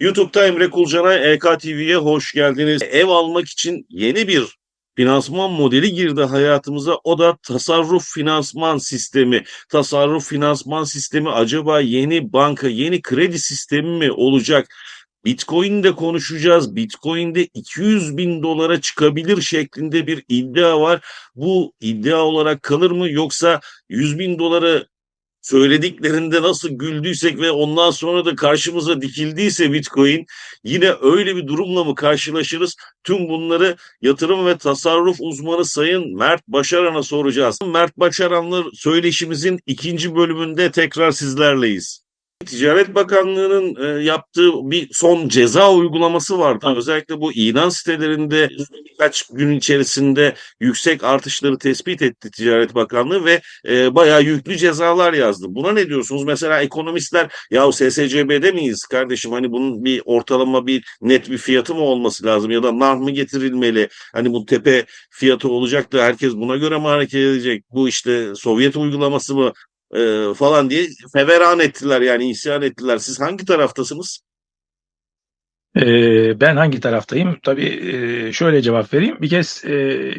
YouTube'da Emre Kulcanay EKTV'ye hoş geldiniz. Ev almak için yeni bir finansman modeli girdi hayatımıza. O da tasarruf finansman sistemi. Tasarruf finansman sistemi acaba yeni banka, yeni kredi sistemi mi olacak? Bitcoin'de konuşacağız. Bitcoin'de 200 bin dolara çıkabilir şeklinde bir iddia var. Bu iddia olarak kalır mı yoksa 100 bin doları söylediklerinde nasıl güldüysek ve ondan sonra da karşımıza dikildiyse Bitcoin yine öyle bir durumla mı karşılaşırız? Tüm bunları yatırım ve tasarruf uzmanı Sayın Mert Başaran'a soracağız. Mert Başaran'la söyleşimizin ikinci bölümünde tekrar sizlerleyiz. Ticaret Bakanlığı'nın e, yaptığı bir son ceza uygulaması vardı. Özellikle bu ilan sitelerinde birkaç gün içerisinde yüksek artışları tespit etti Ticaret Bakanlığı ve e, bayağı yüklü cezalar yazdı. Buna ne diyorsunuz? Mesela ekonomistler ya SSCB'de miyiz kardeşim? Hani bunun bir ortalama bir net bir fiyatı mı olması lazım ya da nar mı getirilmeli? Hani bu tepe fiyatı olacak da herkes buna göre mi hareket edecek? Bu işte Sovyet uygulaması mı? E, falan diye feveran ettiler yani isyan ettiler. Siz hangi taraftasınız? Ee, ben hangi taraftayım? Tabii e, şöyle cevap vereyim. Bir kez e,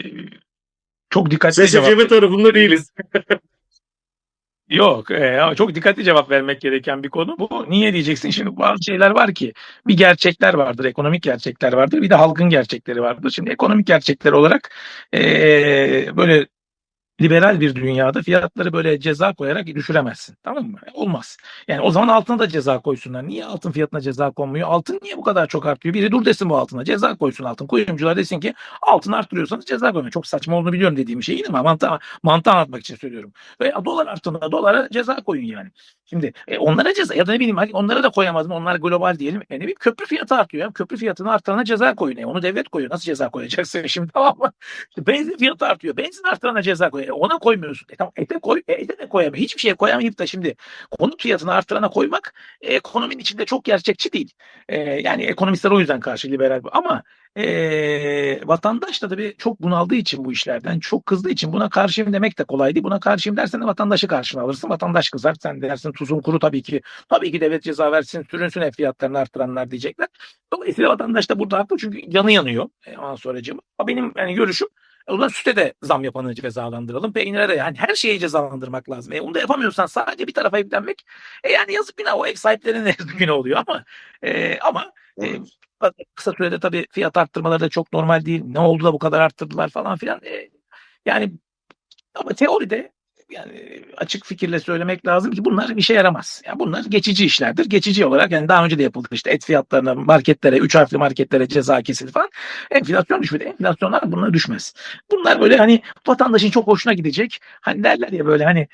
çok dikkatli cevap SSCB tarafında değiliz. Yok, e, ama çok dikkatli cevap vermek gereken bir konu bu. Niye diyeceksin? Şimdi bazı şeyler var ki bir gerçekler vardır, ekonomik gerçekler vardır, bir de halkın gerçekleri vardır. Şimdi ekonomik gerçekler olarak e, böyle liberal bir dünyada fiyatları böyle ceza koyarak düşüremezsin. Tamam mı? Olmaz. Yani o zaman altına da ceza koysunlar. Niye altın fiyatına ceza konmuyor? Altın niye bu kadar çok artıyor? Biri dur desin bu altına. Ceza koysun altın. Kuyumcular desin ki altın arttırıyorsanız ceza koyun. Çok saçma olduğunu biliyorum dediğim şey değil mi? Mantığı, mantığı anlatmak için söylüyorum. Veya dolar arttığında dolara ceza koyun yani. Şimdi e, onlara ceza ya da ne bileyim hani onlara da koyamaz mı? Onlar global diyelim. E, ne bileyim köprü fiyatı artıyor. Ya. Köprü fiyatını arttırana ceza koyun. E, onu devlet koyuyor. Nasıl ceza koyacaksın şimdi tamam mı? İşte benzin fiyatı artıyor. Benzin arttırana ceza koyuyor. E, ona koymuyorsun. E, tamam ete koy. E, ete de koyamıyor. Hiçbir şeye koyamayıp da şimdi konut fiyatını arttırana koymak e, ekonominin içinde çok gerçekçi değil. E, yani ekonomistler o yüzden karşı liberal. Ama e, vatandaş da tabii çok bunaldığı için bu işlerden, çok kızdığı için buna karşıyım demek de kolay değil. Buna karşıyım dersen de vatandaşı karşına alırsın. Vatandaş kızar. Sen dersin tuzun kuru tabii ki. Tabii ki devlet ceza versin, sürünsün ev fiyatlarını artıranlar diyecekler. Dolayısıyla vatandaş da burada haklı çünkü canı yanıyor. E, ondan sonracığım. Benim yani görüşüm o zaman süte de zam yapanı cezalandıralım. Peynire de yani her şeyi cezalandırmak lazım. E, onu da yapamıyorsan sadece bir tarafa yüklenmek e, yani yazık günah o ev sahiplerine yazık günah oluyor ama e, ama e, kısa sürede tabii fiyat arttırmaları da çok normal değil. Ne oldu da bu kadar arttırdılar falan filan. E, yani ama teoride yani açık fikirle söylemek lazım ki bunlar bir şey yaramaz. Yani bunlar geçici işlerdir. Geçici olarak yani daha önce de yapıldı işte et fiyatlarına, marketlere, üç harfli marketlere ceza kesildi falan. Enflasyon düşmedi. Enflasyonlar bunlar düşmez. Bunlar böyle hani vatandaşın çok hoşuna gidecek. Hani derler ya böyle hani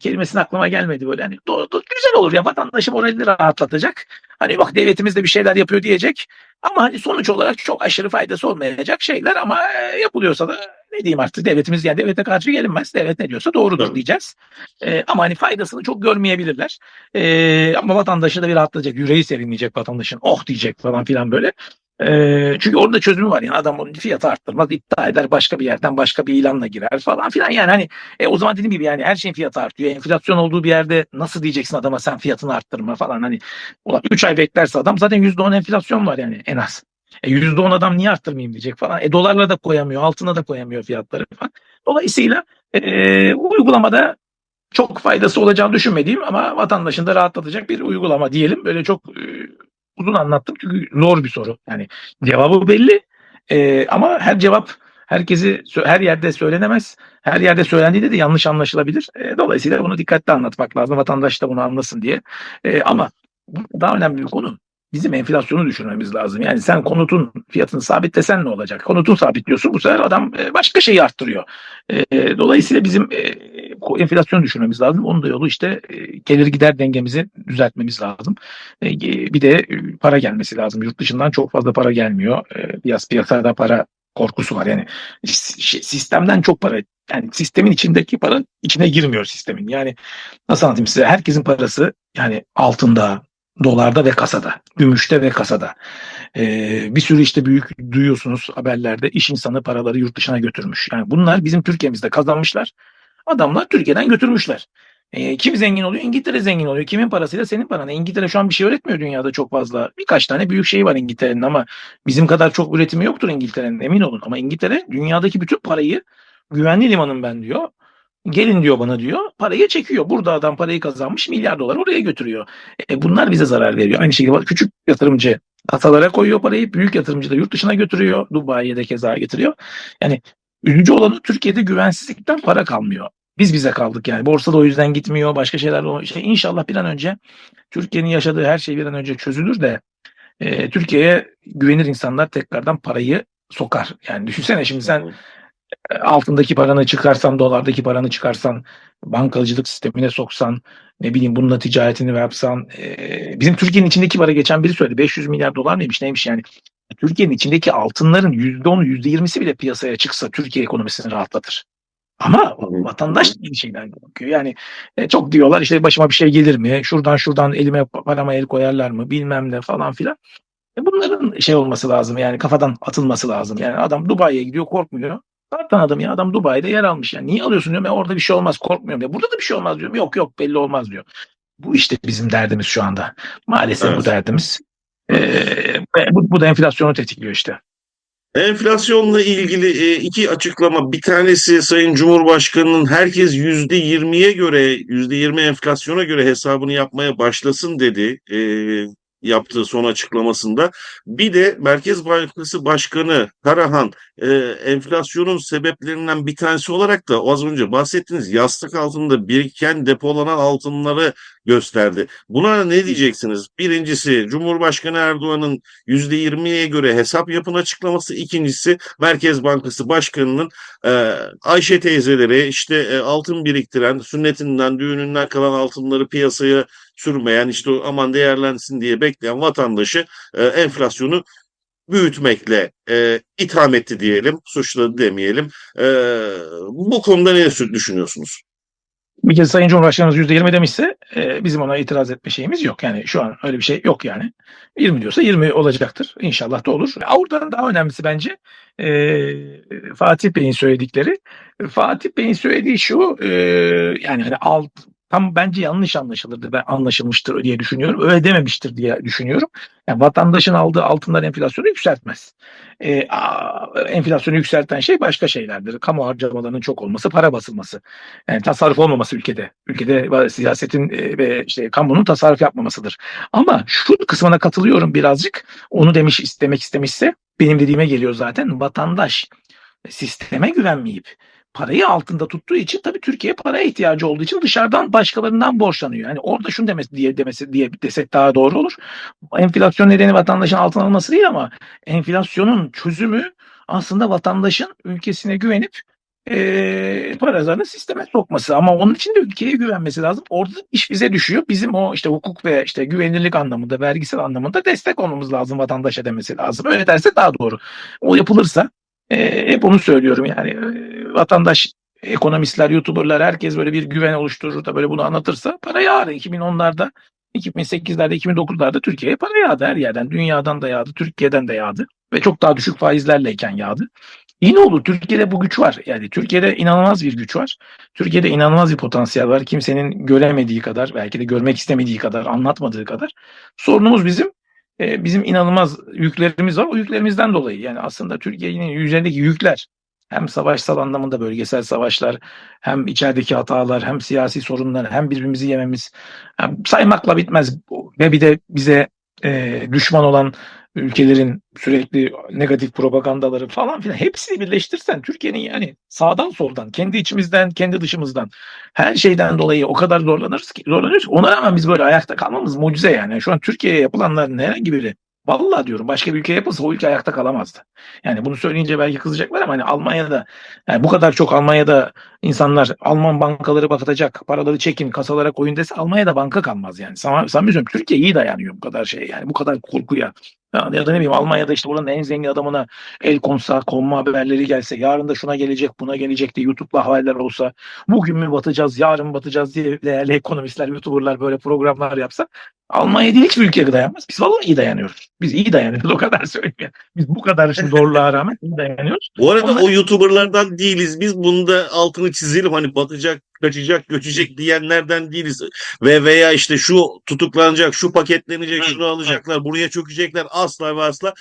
kelimesinin aklıma gelmedi böyle hani doğru, doğru, güzel olur ya vatandaşı moralini rahatlatacak. Hani bak devletimiz de bir şeyler yapıyor diyecek. Ama hani sonuç olarak çok aşırı faydası olmayacak şeyler ama yapılıyorsa da ne diyeyim artık devletimiz yani devlete karşı gelinmez. Devlet ne diyorsa doğrudur Tabii. diyeceğiz. E, ama hani faydasını çok görmeyebilirler. E, ama vatandaşı da bir rahatlayacak. Yüreği serinleyecek vatandaşın. Oh diyecek falan filan böyle. E, çünkü orada çözümü var yani adam onun fiyatı arttırmaz iddia eder başka bir yerden başka bir ilanla girer falan filan yani hani e, o zaman dediğim gibi yani her şeyin fiyatı artıyor enflasyon olduğu bir yerde nasıl diyeceksin adama sen fiyatını arttırma falan hani ulan 3 ay beklerse adam zaten %10 enflasyon var yani en az e %10 adam niye arttırmayayım diyecek falan. E dolarla da koyamıyor, altına da koyamıyor fiyatları falan. Dolayısıyla e, uygulamada çok faydası olacağını düşünmediğim ama vatandaşın da rahatlatacak bir uygulama diyelim. Böyle çok e, uzun anlattım çünkü zor bir soru. Yani cevabı belli e, ama her cevap herkesi her yerde söylenemez. Her yerde söylendiğinde de yanlış anlaşılabilir. E, dolayısıyla bunu dikkatli anlatmak lazım. Vatandaş da bunu anlasın diye. E, ama daha önemli bir konu bizim enflasyonu düşürmemiz lazım. Yani sen konutun fiyatını sabitlesen ne olacak? Konutun sabitliyorsun bu sefer adam e, başka şeyi arttırıyor. E, dolayısıyla bizim e, enflasyonu düşürmemiz lazım. Onun da yolu işte gelir gider dengemizi düzeltmemiz lazım. Bir de para gelmesi lazım. Yurt dışından çok fazla para gelmiyor. Piyas piyasada para korkusu var. Yani sistemden çok para yani sistemin içindeki para içine girmiyor sistemin. Yani nasıl anlatayım size? Herkesin parası yani altında, dolarda ve kasada, gümüşte ve kasada. Ee, bir sürü işte büyük duyuyorsunuz haberlerde iş insanı paraları yurt dışına götürmüş. Yani bunlar bizim Türkiye'mizde kazanmışlar. Adamlar Türkiye'den götürmüşler. E, kim zengin oluyor? İngiltere zengin oluyor. Kimin parasıyla? Senin paran. E, İngiltere şu an bir şey öğretmiyor dünyada çok fazla. Birkaç tane büyük şey var İngiltere'nin ama bizim kadar çok üretimi yoktur İngiltere'nin emin olun. Ama İngiltere dünyadaki bütün parayı güvenli limanım ben diyor. Gelin diyor bana diyor. Parayı çekiyor. Burada adam parayı kazanmış milyar dolar oraya götürüyor. E, bunlar bize zarar veriyor. Aynı şekilde küçük yatırımcı atalara koyuyor parayı. Büyük yatırımcı da yurt dışına götürüyor. Dubai'ye de keza getiriyor. Yani üzücü olanı Türkiye'de güvensizlikten para kalmıyor. Biz bize kaldık yani. Borsada o yüzden gitmiyor. Başka şeyler o şey inşallah bir an önce Türkiye'nin yaşadığı her şey bir an önce çözülür de e, Türkiye'ye güvenir insanlar tekrardan parayı sokar. Yani düşünsene şimdi sen altındaki paranı çıkarsan, dolardaki paranı çıkarsan, bankacılık sistemine soksan, ne bileyim bununla ticaretini yapsan. e, bizim Türkiye'nin içindeki para geçen biri söyledi. 500 milyar dolar neymiş neymiş yani. Türkiye'nin içindeki altınların %10'u %20'si bile piyasaya çıksa Türkiye ekonomisini rahatlatır. Ama vatandaş bir şeyden bakıyor. Yani e, çok diyorlar işte başıma bir şey gelir mi? Şuradan şuradan elime parama el koyarlar mı? Bilmem ne falan filan. E, bunların şey olması lazım yani kafadan atılması lazım. Yani adam Dubai'ye gidiyor korkmuyor. Zaten adam ya adam Dubai'de yer almış. Yani niye alıyorsun diyorum. E, orada bir şey olmaz korkmuyorum. diyor. Burada da bir şey olmaz diyorum. Yok yok belli olmaz diyor. Bu işte bizim derdimiz şu anda. Maalesef Evet. bu derdimiz. E, bu, bu da enflasyonu tetikliyor işte. Enflasyonla ilgili iki açıklama. Bir tanesi Sayın Cumhurbaşkanı'nın herkes yüzde yirmiye göre, yüzde yirmi enflasyona göre hesabını yapmaya başlasın dedi. Yaptığı son açıklamasında. Bir de Merkez Bankası Başkanı Karahan e, enflasyonun sebeplerinden bir tanesi olarak da az önce bahsettiğiniz yastık altında biriken depolanan altınları gösterdi. Buna ne diyeceksiniz? Birincisi Cumhurbaşkanı Erdoğan'ın %20'ye göre hesap yapın açıklaması. İkincisi Merkez Bankası Başkanı'nın e, Ayşe teyzeleri işte e, altın biriktiren, sünnetinden, düğününden kalan altınları piyasaya sürmeyen, işte aman değerlensin diye bekleyen vatandaşı e, enflasyonu büyütmekle e, itham etti diyelim, suçladı demeyelim. E, bu konuda ne düşünüyorsunuz? Bir kez Sayın Cumhurbaşkanımız %20 demişse e, bizim ona itiraz etme şeyimiz yok. Yani şu an öyle bir şey yok yani. 20 diyorsa 20 olacaktır. İnşallah da olur. Oradan daha önemlisi bence e, Fatih Bey'in söyledikleri. Fatih Bey'in söylediği şu e, yani hani alt tam bence yanlış anlaşılırdı ve anlaşılmıştır diye düşünüyorum. Öyle dememiştir diye düşünüyorum. Yani vatandaşın aldığı altınlar enflasyonu yükseltmez. E, enflasyonu yükselten şey başka şeylerdir. Kamu harcamalarının çok olması, para basılması. Yani tasarruf olmaması ülkede. Ülkede siyasetin e, ve işte kamunun tasarruf yapmamasıdır. Ama şu kısmına katılıyorum birazcık. Onu demiş istemek istemişse benim dediğime geliyor zaten. Vatandaş sisteme güvenmeyip parayı altında tuttuğu için tabii Türkiye paraya ihtiyacı olduğu için dışarıdan başkalarından borçlanıyor. Yani orada şunu demesi diye demesi diye desek daha doğru olur. Enflasyon nedeni vatandaşın altın alması değil ama enflasyonun çözümü aslında vatandaşın ülkesine güvenip e, paralarını sisteme sokması ama onun için de ülkeye güvenmesi lazım. Orada iş bize düşüyor. Bizim o işte hukuk ve işte güvenilirlik anlamında, vergisel anlamında destek olmamız lazım vatandaşa demesi lazım. Öyle derse daha doğru. O yapılırsa e, hep onu söylüyorum yani e, vatandaş ekonomistler, youtuberlar herkes böyle bir güven oluşturur da böyle bunu anlatırsa para yağar. 2010'larda 2008'lerde 2009'larda Türkiye'ye para yağdı her yerden. Dünyadan da yağdı, Türkiye'den de yağdı. Ve çok daha düşük faizlerleyken yağdı. Yine olur. Türkiye'de bu güç var. Yani Türkiye'de inanılmaz bir güç var. Türkiye'de inanılmaz bir potansiyel var. Kimsenin göremediği kadar, belki de görmek istemediği kadar, anlatmadığı kadar. Sorunumuz bizim e, bizim inanılmaz yüklerimiz var. O yüklerimizden dolayı. Yani aslında Türkiye'nin üzerindeki yükler hem savaşsal anlamında bölgesel savaşlar, hem içerideki hatalar, hem siyasi sorunlar, hem birbirimizi yememiz yani saymakla bitmez. Ve bir de bize e, düşman olan ülkelerin sürekli negatif propagandaları falan filan hepsini birleştirsen Türkiye'nin yani sağdan soldan, kendi içimizden, kendi dışımızdan her şeyden dolayı o kadar zorlanırız ki zorlanıyoruz. ki Ona rağmen biz böyle ayakta kalmamız mucize yani. Şu an Türkiye'ye yapılanların herhangi biri Vallahi diyorum başka bir ülke yapılsa o ülke ayakta kalamazdı. Yani bunu söyleyince belki kızacaklar ama hani Almanya'da yani bu kadar çok Almanya'da insanlar Alman bankaları batacak, paraları çekin, kasalara koyun dese Almanya'da banka kalmaz yani. Sana, sana Türkiye iyi dayanıyor bu kadar şeye yani bu kadar korkuya. Ya, da ne bileyim Almanya'da işte buranın en zengin adamına el konsa, konma haberleri gelse, yarın da şuna gelecek, buna gelecek diye YouTube'da haberler olsa, bugün mü batacağız, yarın mı batacağız diye değerli ekonomistler, YouTuber'lar böyle programlar yapsa, Almanya değil hiçbir ülke dayanmaz. Biz vallahi iyi dayanıyoruz. Biz iyi dayanıyoruz o kadar söyleyeyim. Biz bu kadar şimdi zorluğa rağmen iyi dayanıyoruz. Bu arada Onlar- o YouTuber'lardan değiliz. Biz bunu da altını çizelim. Hani batacak kaçacak, göçecek diyenlerden değiliz. Ve veya işte şu tutuklanacak, şu paketlenecek, şunu alacaklar, buraya çökecekler asla ve asla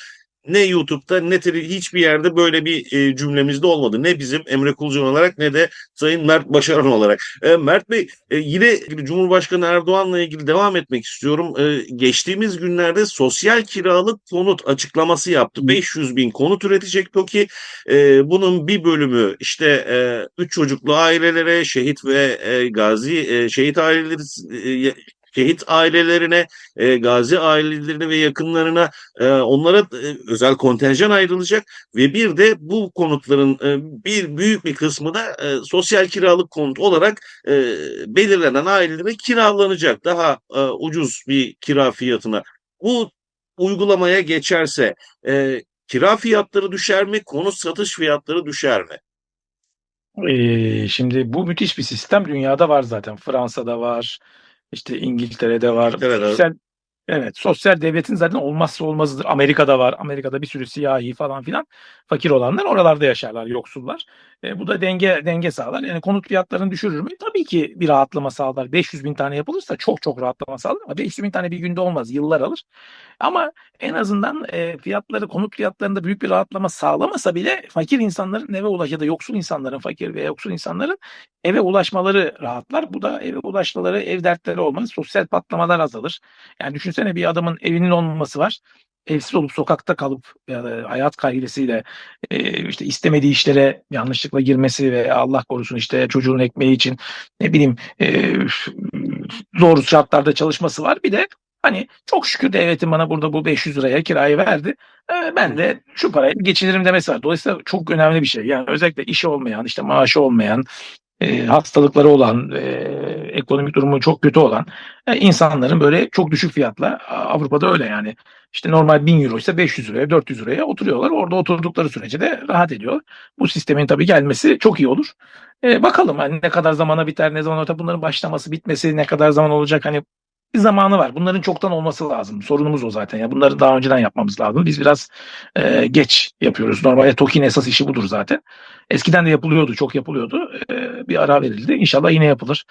ne YouTube'da ne hiçbir yerde böyle bir e, cümlemizde olmadı. Ne bizim Emre Kulcan olarak ne de Sayın Mert Başaran olarak. E, Mert Bey e, yine Cumhurbaşkanı Erdoğan'la ilgili devam etmek istiyorum. E, geçtiğimiz günlerde sosyal kiralık konut açıklaması yaptı. 500 bin konut üretecek TOKİ. E, bunun bir bölümü işte e, üç çocuklu ailelere, şehit ve e, gazi e, şehit aileleri e, şehit ailelerine, e, gazi ailelerine ve yakınlarına e, onlara e, özel kontenjan ayrılacak ve bir de bu konutların e, bir büyük bir kısmı da e, sosyal kiralık konut olarak e, belirlenen ailelere kiralanacak daha e, ucuz bir kira fiyatına. Bu uygulamaya geçerse e, kira fiyatları düşer mi? Konut satış fiyatları düşer mi? Ee, şimdi bu müthiş bir sistem dünyada var zaten. Fransa'da var, işte İngiltere'de var. Evet, evet. Sosyal, evet, sosyal devletin zaten olmazsa olmazıdır. Amerika'da var. Amerika'da bir sürü siyahi falan filan fakir olanlar oralarda yaşarlar, yoksullar. E, bu da denge denge sağlar. Yani konut fiyatlarını düşürür mü? Tabii ki bir rahatlama sağlar. 500 bin tane yapılırsa çok çok rahatlama sağlar ama 500 bin tane bir günde olmaz. Yıllar alır. Ama en azından e, fiyatları, konut fiyatlarında büyük bir rahatlama sağlamasa bile fakir insanların eve ulaş ya da yoksul insanların, fakir ve yoksul insanların eve ulaşmaları rahatlar. Bu da eve ulaşmaları, ev dertleri olmaz. Sosyal patlamalar azalır. Yani düşünsene bir adamın evinin olmaması var. Evsiz olup sokakta kalıp ya da hayat kaygısıyla e, işte istemediği işlere yanlışlıkla girmesi ve Allah korusun işte çocuğun ekmeği için ne bileyim e, zor şartlarda çalışması var. Bir de Hani çok şükür devletin bana burada bu 500 liraya kirayı verdi. Ee, ben de şu parayı geçinirim demesi var. Dolayısıyla çok önemli bir şey. Yani özellikle işi olmayan, işte maaşı olmayan, e, hastalıkları olan, e, ekonomik durumu çok kötü olan e, insanların böyle çok düşük fiyatla Avrupa'da öyle yani. İşte normal 1000 euro ise 500 liraya, 400 liraya oturuyorlar. Orada oturdukları sürece de rahat ediyor. Bu sistemin tabii gelmesi çok iyi olur. E, bakalım hani ne kadar zamana biter, ne zaman orta bunların başlaması, bitmesi ne kadar zaman olacak hani bir zamanı var. Bunların çoktan olması lazım. Sorunumuz o zaten. Ya bunları daha önceden yapmamız lazım. Biz biraz e, geç yapıyoruz. Normalde TOKİ'nin esas işi budur zaten. Eskiden de yapılıyordu, çok yapılıyordu. E, bir ara verildi. İnşallah yine yapılır.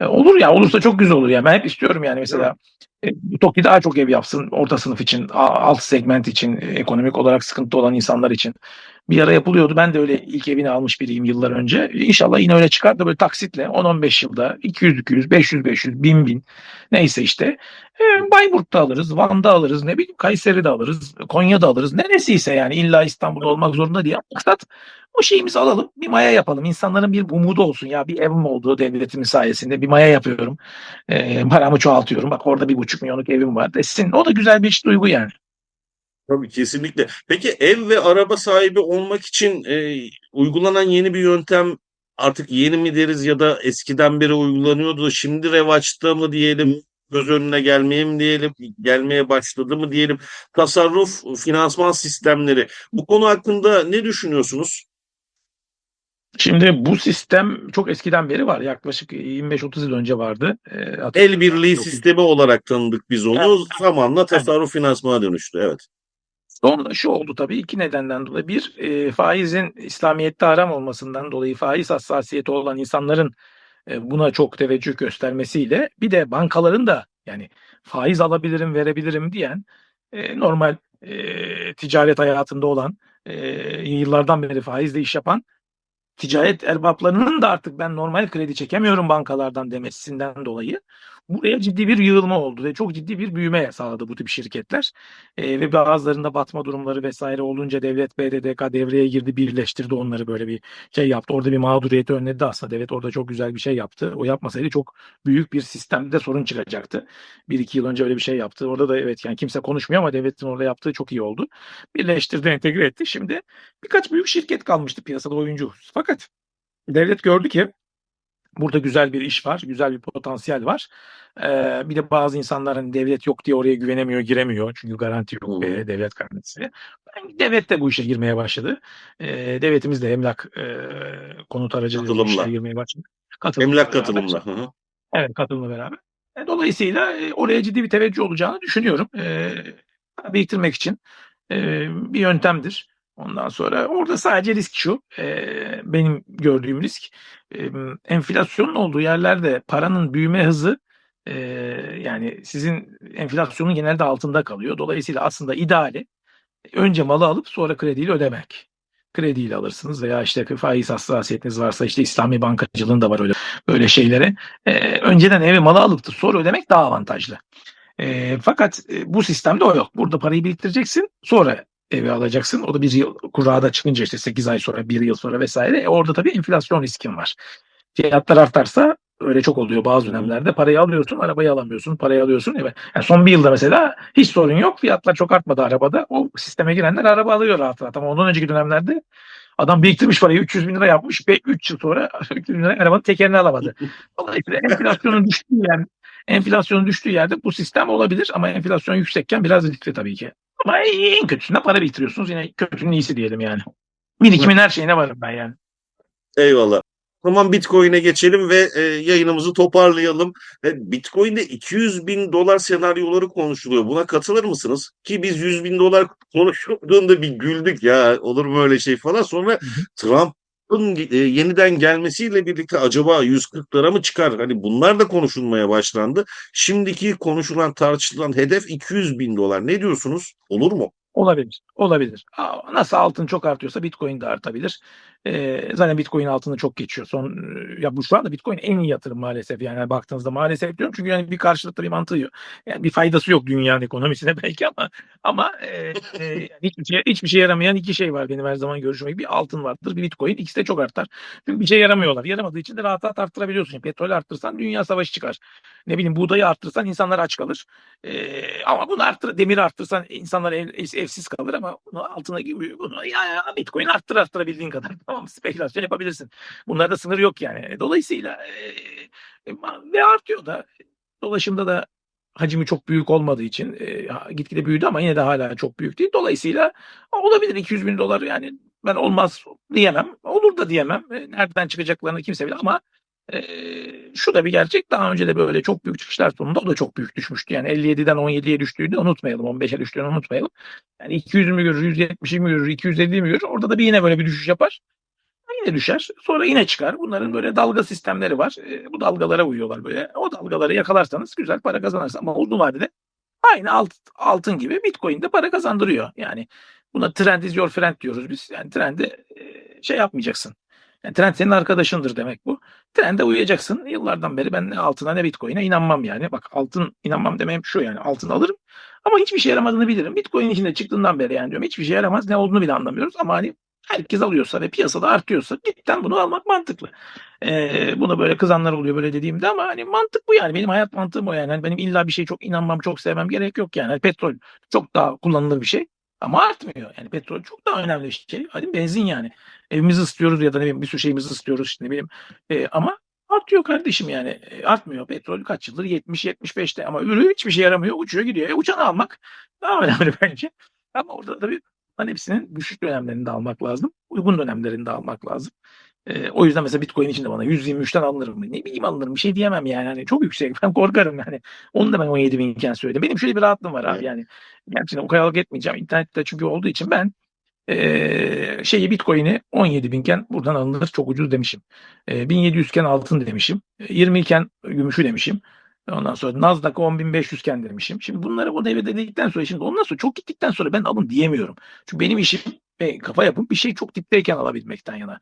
E, olur ya, olursa çok güzel olur ya. Ben hep istiyorum yani mesela e, TOKİ daha çok ev yapsın orta sınıf için, alt segment için, e, ekonomik olarak sıkıntı olan insanlar için. Bir ara yapılıyordu. Ben de öyle ilk evini almış biriyim yıllar önce. İnşallah yine öyle çıkar da böyle taksitle 10-15 yılda 200-200, 500-500, 1000-1000 neyse işte. E, Bayburt'ta alırız, Van'da alırız, ne bileyim Kayseri'de alırız, Konya'da alırız. Neresiyse yani illa İstanbul'da olmak zorunda değil. Maksat o şeyimizi alalım, bir maya yapalım. İnsanların bir umudu olsun. Ya bir evim oldu devletimin sayesinde bir maya yapıyorum. E, paramı çoğaltıyorum. Bak orada bir buçuk milyonluk evim var desin. O da güzel bir duygu yani. Tabii kesinlikle. Peki ev ve araba sahibi olmak için e, uygulanan yeni bir yöntem artık yeni mi deriz ya da eskiden beri uygulanıyordu. Şimdi revaçta mı diyelim, göz önüne gelmeye mi diyelim, gelmeye başladı mı diyelim. Tasarruf finansman sistemleri. Bu konu hakkında ne düşünüyorsunuz? Şimdi bu sistem çok eskiden beri var. Yaklaşık 25-30 yıl önce vardı. E, El birliği sistemi olarak tanıdık biz onu. Evet. Zamanla tasarruf finansmana dönüştü. Evet. Sonra şu oldu tabii iki nedenden dolayı. Bir, e, faizin İslamiyet'te haram olmasından dolayı faiz hassasiyeti olan insanların e, buna çok teveccüh göstermesiyle bir de bankaların da yani faiz alabilirim, verebilirim diyen e, normal e, ticaret hayatında olan e, yıllardan beri faizle iş yapan ticaret erbaplarının da artık ben normal kredi çekemiyorum bankalardan demesinden dolayı buraya ciddi bir yığılma oldu ve çok ciddi bir büyüme sağladı bu tip şirketler. Ee, ve bazılarında batma durumları vesaire olunca devlet BDDK devreye girdi, birleştirdi onları böyle bir şey yaptı. Orada bir mağduriyeti önledi aslında. Devlet orada çok güzel bir şey yaptı. O yapmasaydı çok büyük bir sistemde sorun çıkacaktı. Bir iki yıl önce öyle bir şey yaptı. Orada da evet yani kimse konuşmuyor ama devletin orada yaptığı çok iyi oldu. Birleştirdi, entegre etti. Şimdi birkaç büyük şirket kalmıştı piyasada oyuncu. Fakat devlet gördü ki burada güzel bir iş var, güzel bir potansiyel var. Ee, bir de bazı insanlar hani devlet yok diye oraya güvenemiyor, giremiyor. Çünkü garanti yok, Hı. e, devlet garantisi. Ben, devlet de bu işe girmeye başladı. Ee, devletimiz de emlak e, konut Katılımla. işe girmeye başladı. Katılımla Emlak beraber. katılımla. Hı hı. Evet katılımla beraber. E, Dolayısıyla e, oraya ciddi bir teveccüh olacağını düşünüyorum. E, biriktirmek için e, bir yöntemdir. Ondan sonra orada sadece risk şu. e, benim gördüğüm risk. e, enflasyonun olduğu yerlerde paranın büyüme hızı e, yani sizin enflasyonun genelde altında kalıyor. Dolayısıyla aslında ideali önce malı alıp sonra krediyle ödemek. Krediyle alırsınız veya işte faiz hassasiyetiniz varsa işte İslami bankacılığın da var öyle böyle şeylere. E, önceden evi malı alıp da sonra ödemek daha avantajlı. E, fakat e, bu sistemde o yok. Burada parayı biriktireceksin sonra evi alacaksın. O da bir yıl kurada çıkınca işte 8 ay sonra, 1 yıl sonra vesaire. E, orada tabii enflasyon riskin var. Fiyatlar artarsa öyle çok oluyor bazı dönemlerde. Parayı alıyorsun, arabayı alamıyorsun. Parayı alıyorsun. Evet. Yani son bir yılda mesela hiç sorun yok. Fiyatlar çok artmadı arabada. O sisteme girenler araba alıyor rahat rahat. Ama ondan önceki dönemlerde adam biriktirmiş parayı 300 bin lira yapmış ve 3 yıl sonra 300 bin lira arabanın tekerini alamadı. Dolayısıyla enflasyonun düştüğü yer, enflasyonun düştüğü yerde bu sistem olabilir ama enflasyon yüksekken biraz riskli tabii ki. Ama en kötüsünde para biriktiriyorsunuz. Yine kötünün iyisi diyelim yani. Birikimin her şeyine varım ben yani. Eyvallah. Tamam Bitcoin'e geçelim ve e, yayınımızı toparlayalım. E, Bitcoin'de 200 bin dolar senaryoları konuşuluyor. Buna katılır mısınız? Ki biz 100 bin dolar konuşulduğunda bir güldük ya olur mu öyle şey falan. Sonra Trump'ın e, yeniden gelmesiyle birlikte acaba 140'lara mı çıkar? Hani bunlar da konuşulmaya başlandı. Şimdiki konuşulan tartışılan hedef 200 bin dolar. Ne diyorsunuz? Olur mu? Olabilir. Olabilir. Nasıl altın çok artıyorsa Bitcoin de artabilir. Ee, zaten Bitcoin altını çok geçiyor. Son e, ya bu şu anda Bitcoin en iyi yatırım maalesef. Yani baktığınızda maalesef diyorum çünkü yani bir karşılıklı bir mantığı yok. Yani bir faydası yok dünyanın ekonomisine belki ama ama e, e, hiçbir şey hiçbir şey yaramayan iki şey var benim her zaman görüşüm. Bir altın vardır, bir Bitcoin. İkisi de çok artar. Çünkü bir şey yaramıyorlar. Yaramadığı için de rahat rahat arttırabiliyorsun. Yani petrol arttırsan dünya savaşı çıkar. Ne bileyim buğdayı arttırsan insanlar aç kalır. Ee, ama bunu arttır, demiri arttırsan insanlar ev- ev- evsiz kalır ama bunu altına bunu ya, ya Bitcoin arttır arttırabildiğin kadar tamam spekülasyon yapabilirsin. Bunlarda sınır yok yani. Dolayısıyla e, e, ve artıyor da dolaşımda da hacmi çok büyük olmadığı için e, gitgide büyüdü ama yine de hala çok büyük değil. Dolayısıyla olabilir 200 bin dolar yani ben olmaz diyemem. Olur da diyemem. E, Nereden çıkacaklarını kimse bilir ama e, şu da bir gerçek. Daha önce de böyle çok büyük çıkışlar sonunda o da çok büyük düşmüştü. Yani 57'den 17'ye düştüğünü unutmayalım. 15'e düştüğünü unutmayalım. Yani 200 mü görür, 170 mi görür, 250 mi görür? Orada da bir yine böyle bir düşüş yapar. Yine düşer. Sonra yine çıkar. Bunların böyle dalga sistemleri var. E, bu dalgalara uyuyorlar böyle. O dalgaları yakalarsanız güzel para kazanırsınız. Ama uzun vadede aynı alt, altın gibi Bitcoin de para kazandırıyor. Yani buna trend is your friend diyoruz biz. Yani trendi e, şey yapmayacaksın. Yani trend senin arkadaşındır demek bu. Trende uyacaksın. Yıllardan beri ben ne altına ne Bitcoin'e inanmam yani. Bak altın inanmam demem şu yani altın alırım. Ama hiçbir şey yaramadığını bilirim. Bitcoin içinde çıktığından beri yani diyorum hiçbir şey yaramaz. Ne olduğunu bile anlamıyoruz. Ama hani herkes alıyorsa ve piyasada artıyorsa cidden bunu almak mantıklı. Ee, buna böyle kızanlar oluyor böyle dediğimde ama hani mantık bu yani. Benim hayat mantığım o yani. Hani benim illa bir şey çok inanmam, çok sevmem gerek yok yani. Hani petrol çok daha kullanılır bir şey. Ama artmıyor. Yani petrol çok daha önemli şey. Hadi benzin yani. Evimizi ısıtıyoruz ya da ne bileyim bir sürü şeyimizi ısıtıyoruz işte ne bileyim. Ee, ama artıyor kardeşim yani. E, artmıyor. Petrol kaç yıldır? 70-75'te ama ürün hiçbir şey yaramıyor. Uçuyor gidiyor. E, uçanı almak daha önemli bence. Ama orada tabii hani hepsinin düşük dönemlerinde almak lazım. Uygun dönemlerinde almak lazım. Ee, o yüzden mesela Bitcoin için de bana 123'ten alınırım. Ne bileyim alınırım. Bir şey diyemem yani. Hani çok yüksek. Ben korkarım yani. Onu da ben 17 binken söyledim. Benim şöyle bir rahatlığım var abi yani. Gerçekten o kayalık etmeyeceğim. İnternette çünkü olduğu için ben ee, şeyi Bitcoin'i 17 binken buradan alınır çok ucuz demişim. Ee, 1700 iken altın demişim. 20 iken gümüşü demişim. Ondan sonra Nasdaq'ı 10.500 iken demişim. Şimdi bunları o devirde dedikten sonra şimdi ondan sonra çok gittikten sonra ben alın diyemiyorum. Çünkü benim işim kafa yapım bir şey çok dipteyken alabilmekten yana.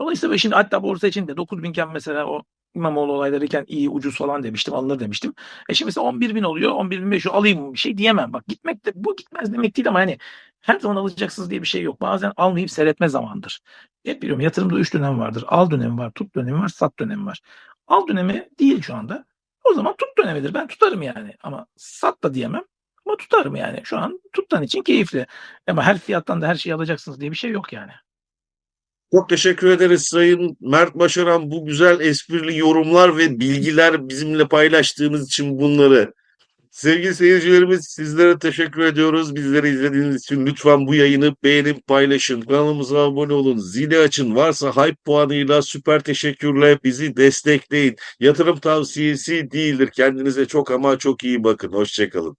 Dolayısıyla şimdi hatta borsa için de 9 binken mesela o İmamoğlu olaylarıyken iyi ucuz falan demiştim alınır demiştim. E şimdi mesela 11 bin oluyor 11 bin 500 alayım bir şey diyemem. Bak gitmek de bu gitmez demek değil ama hani her zaman alacaksınız diye bir şey yok. Bazen almayıp seyretme zamandır. Hep biliyorum yatırımda 3 dönem vardır. Al dönemi var, tut dönemi var, sat dönemi var. Al dönemi değil şu anda. O zaman tut dönemidir. Ben tutarım yani. Ama sat da diyemem. Tutarım yani. Şu an tuttan için keyifli. Ama her fiyattan da her şeyi alacaksınız diye bir şey yok yani. Çok teşekkür ederiz Sayın Mert Başaran bu güzel esprili yorumlar ve bilgiler bizimle paylaştığınız için bunları. Sevgili seyircilerimiz sizlere teşekkür ediyoruz. Bizleri izlediğiniz için lütfen bu yayını beğenip paylaşın. Kanalımıza abone olun. Zili açın. Varsa hype puanıyla süper teşekkürle bizi destekleyin. Yatırım tavsiyesi değildir. Kendinize çok ama çok iyi bakın. Hoşçakalın.